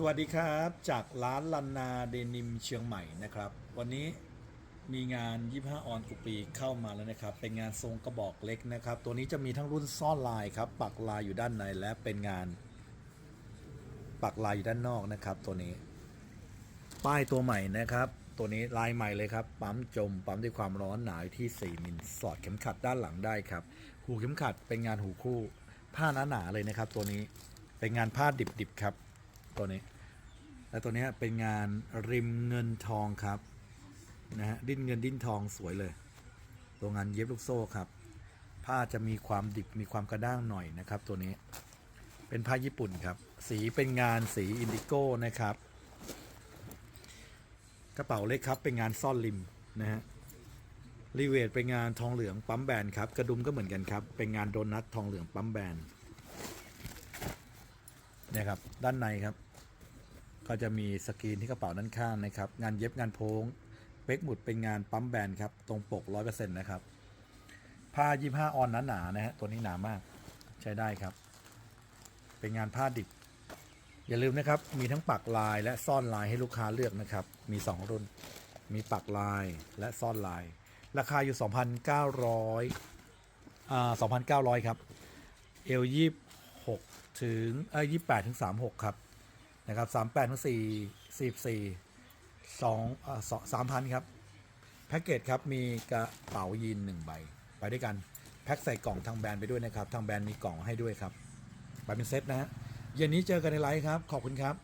สวัสดีครับจากร้านลันนาเดนิมเชียงใหม่นะครับ วันนี้มีงาน 25 ออนกุปีเข้ามาแล้วนะครับ เป็นงานทรงกระบอกเล็กนะครับ ตัวนี้จะมีทั้งรุ่นซ่อนลายครับ ปักลายอยู่ด้านในและเป็นงาน ปักลายอยู่ด้านนอกนะครับ ตัวนี้ ป้ายตัวใหม่นะครับ ตัวนี้ลายใหม่เลยครับ ปั๊มจม ปั๊มด้วยความร้อนหนาที่ 4มิลสอดเข็มขัดด้านหลังได้ครับ หูเข็มขัดเป็นงานหูคู่ ผ้าหนาๆเลยนะครับ ตัวนี้เป็นงานผ้าดิบๆครับ ตัวนี้ และตัวนี้เป็นงานริมเงินทองครับนะฮะดิ้นเงินดิ้นทองสวยเลย ตัวงานเย็บลูกโซ่ครับ ผ้าจะมีความดิบมีความกระด้างหน่อยนะครับ ตัวนี้เป็นผ้าญี่ปุ่นครับ สีเป็นงานสีอินดิโก้นะครับ กระเป๋าเล็กครับเป็นงานซ่อนริมนะฮะรีเวทเป็นงานทองเหลืองปั๊มแบนครับ กระดุมก็เหมือนกันครับ เป็นงานโดนัททองเหลืองปั๊มแบนเนี่ยครับ ด้านในครับ ก็จะมีสกรีนที่กระเป๋าด้านข้างนะครับ งานเย็บงานโพ้งเป๊กหมุดเป็นงานปั๊มแบนครับ ตรงปก100%นต์นะครับ ผ้า25ออนหนาๆนะฮะ ตัวนี้หนามาก ใช้ได้ครับ เป็นงานผ้าดิบ อย่าลืมนะครับ มีทั้งปักลายและซ่อนลายให้ลูกค้าเลือกนะครับ มี 2 รุ่น มีปักลายและซ่อนลาย ราคาอยู่ 2,900อ่า2,900 ครับ เอลยี่6ถึงเอ้ย28ถึง36ครับ นะครับ38ถึง4 44 2อ่าสามพันครับ แพ็กเกจครับมีกระเป๋ายีนหนึ่งใบ ไปด้วยกัน แพ็กใส่กล่องทางแบรนด์ไปด้วยนะครับ ทางแบรนด์มีกล่องให้ด้วยครับ ไปเป็นเซตนะฮะเย็นนี้เจอกันในไลฟ์ครับ ขอบคุณครับ